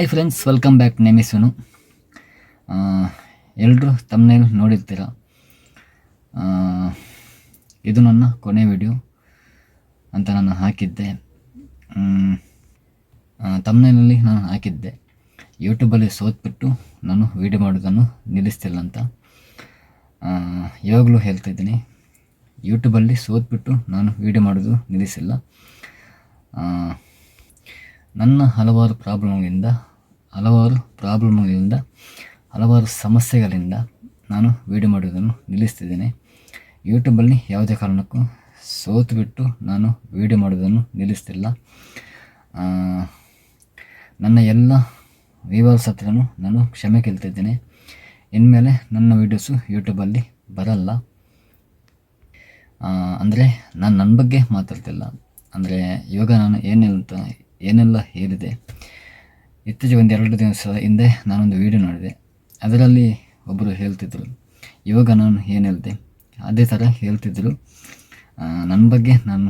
Hi friends welcome back ನೇಮಿಸುನು ಎಲ್ಲರೂ ತಮ್ಮನೇಲಿ ನೋಡಿರ್ತೀರ? ಇದು ನನ್ನ ಕೊನೆ ವಿಡಿಯೋ ಅಂತ ನಾನು ಹಾಕಿದ್ದೆ. ತಮ್ಮನೇಲಿ ನಾನು ಹಾಕಿದ್ದೆ. ಯೂಟ್ಯೂಬಲ್ಲಿ ಸೋತ್ಬಿಟ್ಟು ನಾನು ವೀಡಿಯೋ ಮಾಡೋದನ್ನು ನಿಲ್ಲಿಸ್ತಿಲ್ಲ ಅಂತ. ಯಾವಾಗಲೂ ಹೇಳ್ತಿದ್ದೀನಿ ಯೂಟ್ಯೂಬಲ್ಲಿ ಸೋತ್ಬಿಟ್ಟು ನಾನು ವೀಡಿಯೋ ಮಾಡೋದು ನಿಲ್ಲಿಸಿಲ್ಲ. ನನ್ನ ಹಲವಾರು ಪ್ರಾಬ್ಲಮ್ಗಳಿಂದ ಹಲವಾರು ಪ್ರಾಬ್ಲಮ್ಗಳಿಂದ, ಹಲವಾರು ಸಮಸ್ಯೆಗಳಿಂದ ನಾನು ವೀಡಿಯೋ ಮಾಡುವುದನ್ನು ನಿಲ್ಲಿಸ್ತಿದ್ದೇನೆ. ಯೂಟ್ಯೂಬಲ್ಲಿ ಯಾವುದೇ ಕಾರಣಕ್ಕೂ ಸೋತು ಬಿಟ್ಟು ನಾನು ವೀಡಿಯೋ ಮಾಡೋದನ್ನು ನಿಲ್ಲಿಸ್ತಿಲ್ಲ. ನನ್ನ ಎಲ್ಲ ವ್ಯೂವರ್ಸ್ ಹತ್ರನೂ ನಾನು ಕ್ಷಮೆ ಕೇಳ್ತಿದ್ದೇನೆ. ಇನ್ಮೇಲೆ ನನ್ನ ವೀಡಿಯೋಸು ಯೂಟ್ಯೂಬಲ್ಲಿ ಬರಲ್ಲ. ಅಂದರೆ ನಾನು ನನ್ನ ಬಗ್ಗೆ ಮಾತಾಡ್ತಿಲ್ಲ. ಅಂದರೆ ಇವಾಗ ನಾನು ಏನೆಲ್ಲ ಏನೆಲ್ಲ ಹೇಳಿದೆ ಇತ್ತೀಚೆಗೆ ಒಂದು ಎರಡು ದಿವಸ ಹಿಂದೆ ನಾನೊಂದು ವೀಡಿಯೋ ನೋಡಿದೆ. ಅದರಲ್ಲಿ ಒಬ್ಬರು ಹೇಳ್ತಿದ್ರು, ಇವಾಗ ನಾನು ಏನು ಹೇಳಿದೆ? ಅದೇ ಥರ ಹೇಳ್ತಿದ್ರು. ನನ್ನ ಬಗ್ಗೆ ನಾನು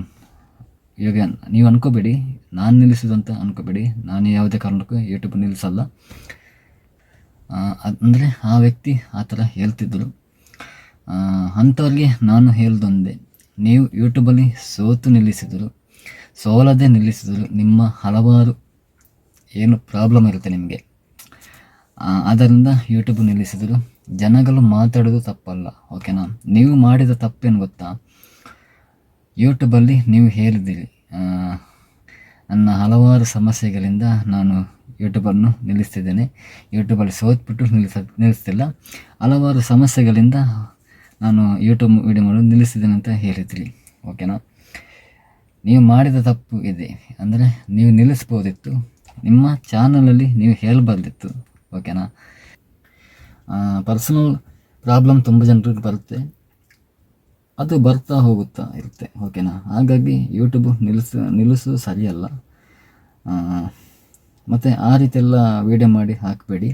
ಇವಾಗ ನೀವು ಅನ್ಕೋಬೇಡಿ, ನಾನು ನಿಲ್ಲಿಸಿದಂತ ಅನ್ಕೋಬೇಡಿ, ನಾನು ಯಾವುದೇ ಕಾರಣಕ್ಕೂ ಯೂಟ್ಯೂಬ್ ನಿಲ್ಲಿಸಲ್ಲ. ಅಂದರೆ ಆ ವ್ಯಕ್ತಿ ಆ ಥರ ಹೇಳ್ತಿದ್ದರು ಅಂಥವ್ರಿಗೆ ನಾನು ಹೇಳ್ದೊಂದೆ, ನೀವು ಯೂಟ್ಯೂಬಲ್ಲಿ ಸೋತು ನಿಲ್ಲಿಸಿದರು, ಸೋಲದೆ ನಿಲ್ಲಿಸಿದರು ನಿಮ್ಮ ಹಲವಾರು ಏನು ಪ್ರಾಬ್ಲಮ್ ಇರುತ್ತೆ ನಿಮಗೆ? ಅದರಿಂದ ಯೂಟ್ಯೂಬ್ ನಿಲ್ಲಿಸಿದರು. ಜನಗಳು ಮಾತಾಡೋದು ತಪ್ಪಲ್ಲ ಓಕೆನಾ ನೀವು ಮಾಡಿದ ತಪ್ಪೇನು ಗೊತ್ತಾ? ಯೂಟ್ಯೂಬಲ್ಲಿ ನೀವು ಹೇಳಿದ್ದೀರಿ. ನನ್ನ ಹಲವಾರು ಸಮಸ್ಯೆಗಳಿಂದ ನಾನು ಯೂಟ್ಯೂಬನ್ನು ನಿಲ್ಲಿಸ್ತಿದ್ದೇನೆ. ಯೂಟ್ಯೂಬಲ್ಲಿ ಸೋತ್ಬಿಟ್ಟು ನಿಲ್ಲಿಸ, ನಿಲ್ಲಿಸ್ತಿಲ್ಲ. ಹಲವಾರು ಸಮಸ್ಯೆಗಳಿಂದ ನಾನು ಯೂಟ್ಯೂಬ್ ವೀಡಿಯೋ ಮಾಡಲು ನಿಲ್ಲಿಸ್ತಿದ್ದೇನೆ ಅಂತ ಹೇಳಿದ್ರಿ ಓಕೆನಾ ನೀವು ಮಾಡಿದ ತಪ್ಪು ಇದೆ. ಅಂದರೆ ನೀವು ನಿಲ್ಲಿಸ್ಬೋದಿತ್ತು. ನಿಮ್ಮ ಚಾನಲಲ್ಲಿ ನೀವು ಹೇಳಬಾರ್ದಿತ್ತು, ಓಕೆನಾ? ಪರ್ಸನಲ್ ಪ್ರಾಬ್ಲಮ್ ತುಂಬ ಜನರಿಗೆ ಬರುತ್ತೆ. ಅದು ಬರ್ತಾ ಹೋಗುತ್ತಾ ಇರುತ್ತೆ, ಓಕೆನಾ? ಹಾಗಾಗಿ ಯೂಟ್ಯೂಬ್ ನಿಲ್ಲಿಸ ನಿಲ್ಲಿಸು ಸರಿಯಲ್ಲ. ಮತ್ತು ಆ ರೀತಿ ಎಲ್ಲ ವೀಡಿಯೋ ಮಾಡಿ ಹಾಕಬೇಡಿ.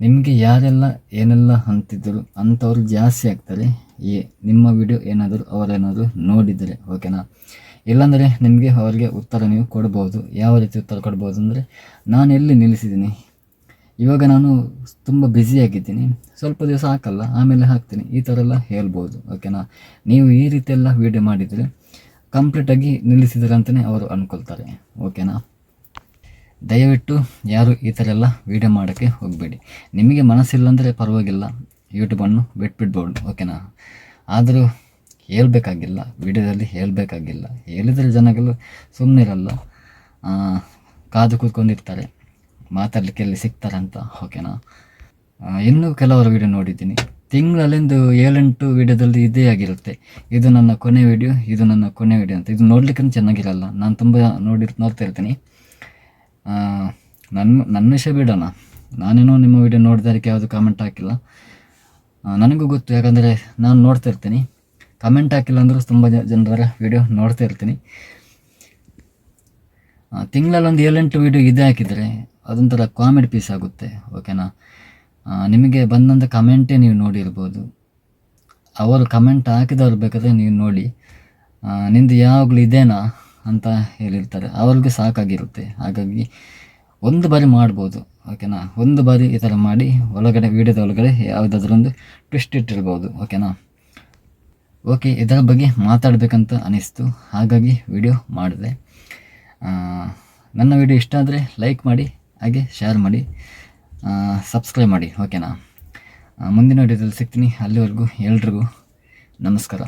ನಿಮಗೆ ಯಾರೆಲ್ಲ ಏನೆಲ್ಲ ಅಂತಿದ್ದರು, ಅಂಥವ್ರು ಜಾಸ್ತಿ ಆಗ್ತಾರೆ ಈ ನಿಮ್ಮ ವಿಡಿಯೋ ಏನಾದರೂ ಅವರೇನಾದರೂ ನೋಡಿದರೆ, ಓಕೆನಾ? ಇಲ್ಲಾಂದರೆ ನಿಮಗೆ ಅವರಿಗೆ ಉತ್ತರ ನೀವು ಕೊಡ್ಬೋದು. ಯಾವ ರೀತಿ ಉತ್ತರ ಕೊಡ್ಬೋದು ಅಂದರೆ ನಾನು ಎಲ್ಲಿ ನಿಲ್ಲಿಸಿದ್ದೀನಿ? ಇವಾಗ ನಾನು ತುಂಬ ಬ್ಯುಸಿಯಾಗಿದ್ದೀನಿ ಸ್ವಲ್ಪ ದಿವಸ ಹಾಕಲ್ಲ, ಆಮೇಲೆ ಹಾಕ್ತೀನಿ. ಈ ಥರ ಎಲ್ಲ ಹೇಳ್ಬೋದು ಓಕೆನಾ ನೀವು ಈ ರೀತಿಯೆಲ್ಲ ವೀಡಿಯೋ ಮಾಡಿದರೆ ಕಂಪ್ಲೀಟಾಗಿ ನಿಲ್ಲಿಸಿದ್ರೆ ಅಂತಲೇ ಅವರು ಅಂದ್ಕೊಳ್ತಾರೆ ಓಕೆನಾ ದಯವಿಟ್ಟು ಯಾರು ಈ ಥರ ಎಲ್ಲ ವೀಡಿಯೋ ಮಾಡೋಕ್ಕೆ ಹೋಗಬೇಡಿ. ನಿಮಗೆ ಮನಸ್ಸಿಲ್ಲ ಅಂದರೆ ಪರವಾಗಿಲ್ಲ. ಯೂಟ್ಯೂಬನ್ನು ಬಿಟ್ಬಿಡ್ಬೋದು ಓಕೆನಾ ಆದರೂ ಹೇಳಬೇಕಾಗಿಲ್ಲ, ವಿಡಿಯೋದಲ್ಲಿ ಹೇಳಬೇಕಾಗಿಲ್ಲ. ಹೇಳಿದರೆ ಜನಗಳು ಸುಮ್ಮನಿರಲ್ಲ ಕಾದು ಕೂತ್ಕೊಂಡಿರ್ತಾರೆ. ಮಾತಾಡಲಿಕ್ಕೆ ಎಲ್ಲಿ ಸಿಗ್ತಾರಂತ ಓಕೆನಾ ಇನ್ನೂ ಕೆಲವರು ವೀಡಿಯೋ ನೋಡಿದ್ದೀನಿ. ತಿಂಗಳಲ್ಲಿಂದು ಏಳೆಂಟು ವೀಡಿಯೋದಲ್ಲಿ ಇದೇ ಆಗಿರುತ್ತೆ. ಇದು ನನ್ನ ಕೊನೆ ವೀಡಿಯೋ ಇದು ನನ್ನ ಕೊನೆ ವೀಡಿಯೋ ಅಂತ. ಇದು ನೋಡಲಿಕ್ಕೆ ಚೆನ್ನಾಗಿರಲ್ಲ. ನಾನು ತುಂಬ ನೋಡಿ, ನೋಡ್ತಾ ಇರ್ತೀನಿ. ನನ್ನ ನನ್ನ ವಿಷಯ ಬಿಡೋಣ. ನಾನೇನೋ ನಿಮ್ಮ ವಿಡಿಯೋ ನೋಡಿದಾರಕ್ಕೆ ಯಾವುದು ಕಾಮೆಂಟ್ ಹಾಕಿಲ್ಲ. ನನಗೂ ಗೊತ್ತು. ಯಾಕಂದರೆ ನಾನು ನೋಡ್ತಾ ಇರ್ತೀನಿ. ಕಮೆಂಟ್ ಹಾಕಿಲ್ಲ ಅಂದರೂ ತುಂಬ ಜನರ ವಿಡಿಯೋ ನೋಡ್ತಾ ಇರ್ತೀನಿ. ತಿಂಗಳಲ್ಲಿ ಒಂದು ಏಳೆಂಟು ವೀಡಿಯೋ ಇದೇ ಹಾಕಿದರೆ ಅದೊಂಥರ ಕಾಮಿಡಿ ಪೀಸ್ ಆಗುತ್ತೆ ಓಕೆನಾ ನಿಮಗೆ ಬಂದಂಥ ಕಮೆಂಟೇ ನೀವು ನೋಡಿರ್ಬೋದು. ಅವರು ಕಮೆಂಟ್ ಹಾಕಿದವ್ರು ಬೇಕಾದರೆ ನೀವು ನೋಡಿ. ನಿಂದು ಯಾವಾಗಲೂ ಇದೇನಾ ಅಂತ ಹೇಳಿರ್ತಾರೆ. ಅವ್ರಿಗೆ ಸಾಕಾಗಿರುತ್ತೆ. ಹಾಗಾಗಿ ಒಂದು ಬಾರಿ ಮಾಡ್ಬೋದು ಓಕೆನಾ ಒಂದು ಬಾರಿ ಈ ಥರ ಮಾಡಿ, ಒಳಗಡೆ ವೀಡಿಯೋದ ಒಳಗಡೆ ಯಾವುದಾದ್ರೊಂದು ಟ್ವಿಸ್ಟ್ ಇಟ್ಟಿರ್ಬೋದು ಓಕೆನಾ ಓಕೆ, ಇದರ ಬಗ್ಗೆ ಮಾತಾಡಬೇಕಂತ ಅನಿಸ್ತು. ಹಾಗಾಗಿ ವಿಡಿಯೋ ಮಾಡಿದೆ. ನನ್ನ ವಿಡಿಯೋ ಇಷ್ಟ ಆದರೆ ಲೈಕ್ ಮಾಡಿ, ಹಾಗೆ ಶೇರ್ ಮಾಡಿ ಸಬ್ಸ್ಕ್ರೈಬ್ ಮಾಡಿ ಓಕೆನಾ ಮುಂದಿನ ವಿಡಿಯೋದಲ್ಲಿ ಸಿಗ್ತೀನಿ. ಅಲ್ಲಿವರೆಗೂ ಎಲ್ರಿಗೂ ನಮಸ್ಕಾರ.